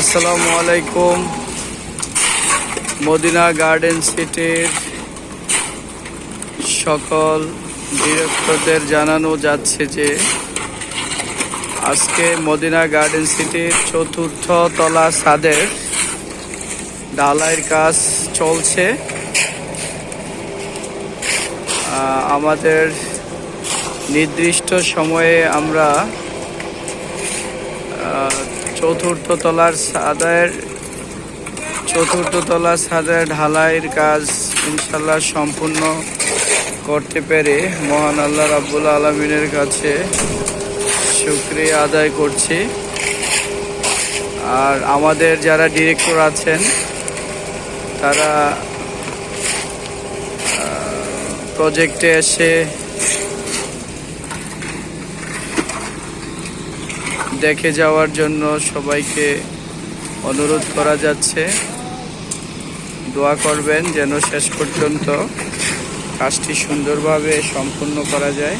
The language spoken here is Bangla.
আসসালামু আলাইকুম। মদিনা গার্ডেন সিটির সকল ডিরেক্টরদের জানানো যাচ্ছে যে, আজকে মদিনা গার্ডেন সিটির চতুর্থ তলা ছাদের ঢালাইয়ের কাজ চলছে। আমাদের নির্দিষ্ট সময়ে আমরা চতুর্থ তলার ছাদের চতুর্থ তলার ছাদের ঢালাইয়ের কাজ ইনশাল্লাহ সম্পূর্ণ করতে পেরে মহান আল্লাহ রাব্বুল আলমিনের কাছে শুক্রিয়া আদায় করছি। আর আমাদের যারা ডিরেক্টর আছেন, তারা প্রজেক্টে এসে দেখে যাওয়ার জন্য সবাইকে অনুরোধ করা যাচ্ছে। দোয়া করবেন যেন শেষ পর্যন্ত কাজটি সুন্দরভাবে সম্পূর্ণ করা যায়।